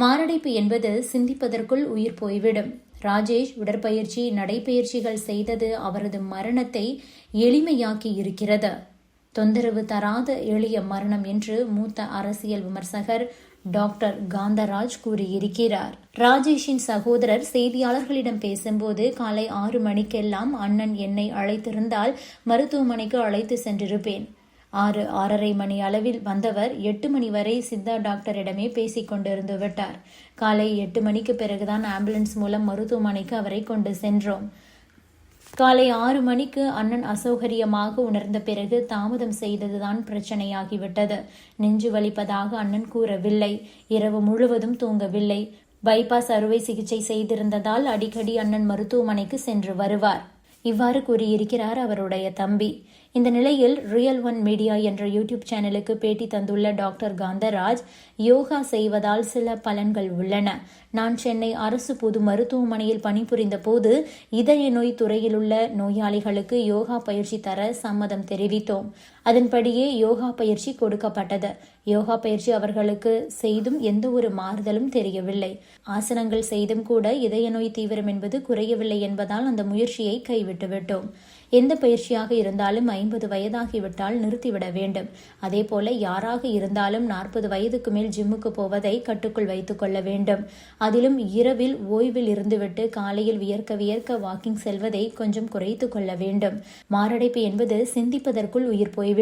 மாரடைப்பு என்பது சிந்திப்பதற்குள் உயிர் போய்விடும். ராஜேஷ் உடற்பயிற்சி நடைப்பயிற்சிகள் செய்தது அவரது மரணத்தை எளிமையாக்கி இருக்கிறது. தொந்தரவு தராத எளிய மரணம் என்று மூத்த அரசியல் விமர்சகர் டாக்டர் காந்தராஜ் கூறியிருக்கிறார். ராஜேஷின் சகோதரர் செய்தியாளர்களிடம் பேசும்போது காலை ஆறு மணிக்கெல்லாம் அண்ணன் என்னை அழைத்திருந்தால் மருத்துவமனைக்கு அழைத்து சென்றிருப்பேன். ஆறு ஆறரை மணி அளவில் வந்தவர் எட்டு மணி வரை சித்தா டாக்டரிடமே பேசிக் கொண்டிருந்து விட்டார். காலை எட்டு மணிக்கு பிறகுதான் ஆம்புலன்ஸ் மூலம் மருத்துவமனைக்கு அவரை கொண்டு சென்றோம். காலை ஆறு மணிக்கு அண்ணன் அசௌகரியமாக உணர்ந்த பிறகு தாமதம் செய்ததுதான் பிரச்சனையாகிவிட்டது. நெஞ்சு வலிப்பதாக அண்ணன் கூறவில்லை. இரவு முழுவதும் தூங்கவில்லை. பைபாஸ் அறுவை சிகிச்சை செய்திருந்ததால் அடிக்கடி அண்ணன் மருத்துவமனைக்கு சென்று வருவார். இவ்வாறு கூறியிருக்கிறார் அவருடைய தம்பி. இந்த நிலையில் ரியல் ஒன் மீடியா என்ற யூடியூப் சேனலுக்கு பேட்டி தந்துள்ள டாக்டர் காந்தராஜ் யோகா செய்வதால் சில பலன்கள் உள்ளன. நான் சென்னை அரசு பொது மருத்துவமனையில் பணிபுரிந்த போது இதய நோய் துறையிலுள்ள நோயாளிகளுக்கு யோகா பயிற்சி தர சம்மதம் தெரிவித்தோம். அதன்படியே யோகா பயிற்சி கொடுக்கப்பட்டது. யோகா பயிற்சி அவர்களுக்கு செய்தும் எந்த ஒரு மாறுதலும் தெரியவில்லை. ஆசனங்கள் செய்தும் கூட இதய நோய் தீவிரம் என்பது குறையவில்லை என்பதால் அந்த முயற்சியை கைவிட்டுவிட்டோம். எந்த பயிற்சியாக இருந்தாலும் ஐம்பது வயதாகிவிட்டால் நிறுத்திவிட வேண்டும். அதே போல யாராக இருந்தாலும் நாற்பது வயதுக்கு மேல் ஜிம்முக்கு போவதை கட்டுக்குள் வைத்துக் கொள்ள வேண்டும். அதிலும் இரவில் ஓய்வில் இருந்துவிட்டு காலையில் வியர்க்க வியர்க்க வாக்கிங் செல்வதை கொஞ்சம் குறைத்து கொள்ள வேண்டும். மாரடைப்பு என்பது சிந்திப்பதற்குள் உயிர் போய்விடும்.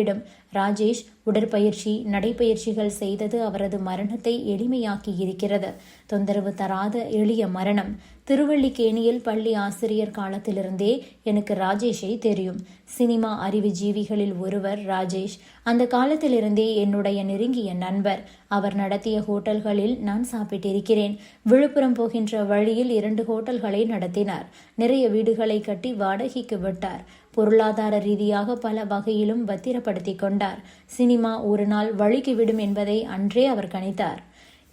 ராஜேஷ் உடற்பயிற்சி நடைப்பயிற்சிகள் செய்தது அவரது மரணத்தை எளிமையாக்கி இருக்கிறது தொந்தரவு தராத எளிய மரணம். திருவள்ளிக்கேணியில் பள்ளி ஆசிரியர் காலத்திலிருந்தே எனக்கு ராஜேஷை தெரியும். சினிமா அறிவு ஜீவிகளில் ஒருவர் ராஜேஷ். அந்த காலத்திலிருந்தே என்னுடைய நெருங்கிய நண்பர். அவர் நடத்திய ஹோட்டல்களில் நான் சாப்பிட்டிருக்கிறேன். விழுப்புரம் போகின்ற வழியில் இரண்டு ஹோட்டல்களை நடத்தினார். நிறைய வீடுகளை கட்டி வாடகைக்கு விட்டார். பொருளாதார ரீதியாக பல வகையிலும் பத்திரப்படுத்தி கொண்டார். சினிமா ஒரு நாள் வழுக்கிவிடும் என்பதை அன்றே அவர் கணித்தார்.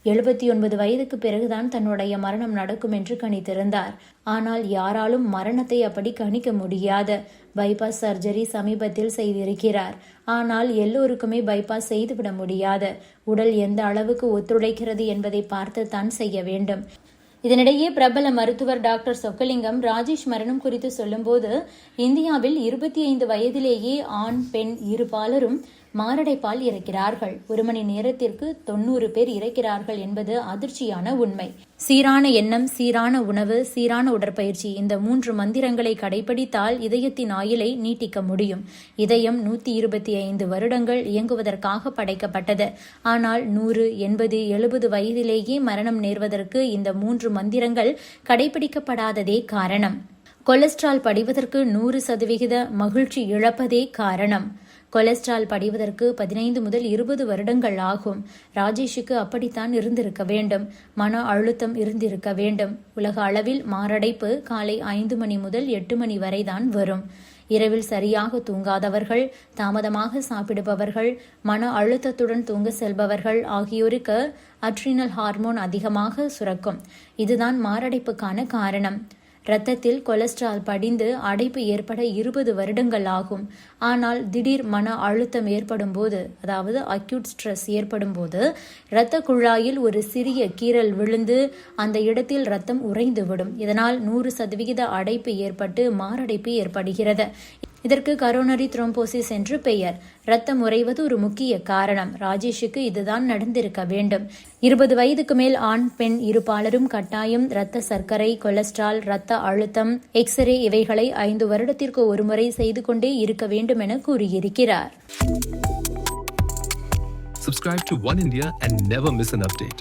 எழுபத்தி ஒன்பது வயதுக்கு பிறகுதான் தன்னுடைய மரணம் நடக்கும் என்று கணித்திருந்தார். ஆனால் யாராலும் மரணத்தை அப்படி கணிக்க முடியாது. பைபாஸ் சர்ஜரி சமீபத்தில் செய்திருக்கிறார். ஆனால் எல்லோருக்குமே பைபாஸ் செய்துவிட முடியாது. உடல் எந்த அளவுக்கு ஒத்துழைக்கிறது என்பதை பார்த்து தான் செய்ய வேண்டும். இதனிடையே பிரபல மருத்துவர் டாக்டர் சொக்கலிங்கம் ராஜேஷ் மரணம் குறித்து சொல்லும்போது இந்தியாவில் இருபத்தி ஐந்து வயதிலேயே ஆண் பெண் இரு பாலரும் மாரடைப்பால் இறக்கிறார்கள். ஒரு மணி நேரத்திற்கு தொண்ணூறு பேர் இறக்கிறார்கள் என்பது அதிர்ச்சியான உண்மை. சீரான எண்ணம் சீரான உணவு சீரான உடற்பயிற்சி இந்த மூன்று மந்திரங்களை கடைபிடித்தால் இதயத்தின் ஆயுளை நீட்டிக்க முடியும். இதயம் நூத்தி இருபத்தி ஐந்து வருடங்கள் இயங்குவதற்காக படைக்கப்பட்டது. ஆனால் நூறு எண்பது எழுபது வயதிலேயே மரணம் நேர்வதற்கு இந்த மூன்று மந்திரங்கள் கடைபிடிக்கப்படாததே காரணம். கொலஸ்ட்ரால் படிவதற்கு நூறு சதவிகித மகிழ்ச்சி இழப்பதே காரணம். கொலஸ்ட்ரால் படிவதற்கு பதினைந்து முதல் இருபது வருடங்கள் ஆகும். ராஜேஷுக்கு அப்படித்தான் இருந்திருக்க வேண்டும். மன அழுத்தம் இருந்திருக்க வேண்டும். உலக அளவில் மாரடைப்பு காலை ஐந்து மணி முதல் எட்டு மணி வரைதான் வரும். இரவில் சரியாக தூங்காதவர்கள் தாமதமாக சாப்பிடுபவர்கள் மன அழுத்தத்துடன் தூங்க செல்பவர்கள் ஆகியோருக்கு அட்ரினல் ஹார்மோன் அதிகமாக சுரக்கும். இதுதான் மாரடைப்புக்கான காரணம். இரத்தத்தில் கொலஸ்ட்ரால் படிந்து அடைப்பு ஏற்பட இருபது வருடங்கள் ஆகும். ஆனால் திடீர் மன அழுத்தம் ஏற்படும் போது அதாவது அக்யூட் ஸ்ட்ரெஸ் ஏற்படும் போது இரத்த குழாயில் ஒரு சிறிய கீறல் விழுந்து அந்த இடத்தில் ரத்தம் உறைந்துவிடும். இதனால் நூறு சதவிகித அடைப்பு ஏற்பட்டு மாரடைப்பு ஏற்படுகிறது. இதற்கு கரோனரி த்ரோம்போசிஸ் என்று பெயர். ரத்தம் உறைவது ஒரு முக்கிய காரணம். ராஜேஷுக்கு இதுதான் நடந்திருக்க வேண்டும். இருபது வயதுக்கு மேல் ஆண் பெண் இருபாலரும் கட்டாயம் இரத்த சர்க்கரை கொலஸ்ட்ரால் இரத்த அழுத்தம் எக்ஸ்ரே இவைகளை ஐந்து வருடத்திற்கு ஒருமுறை செய்து கொண்டே இருக்க வேண்டும் என கூறியிருக்கிறார். Subscribe to One India and never miss an update.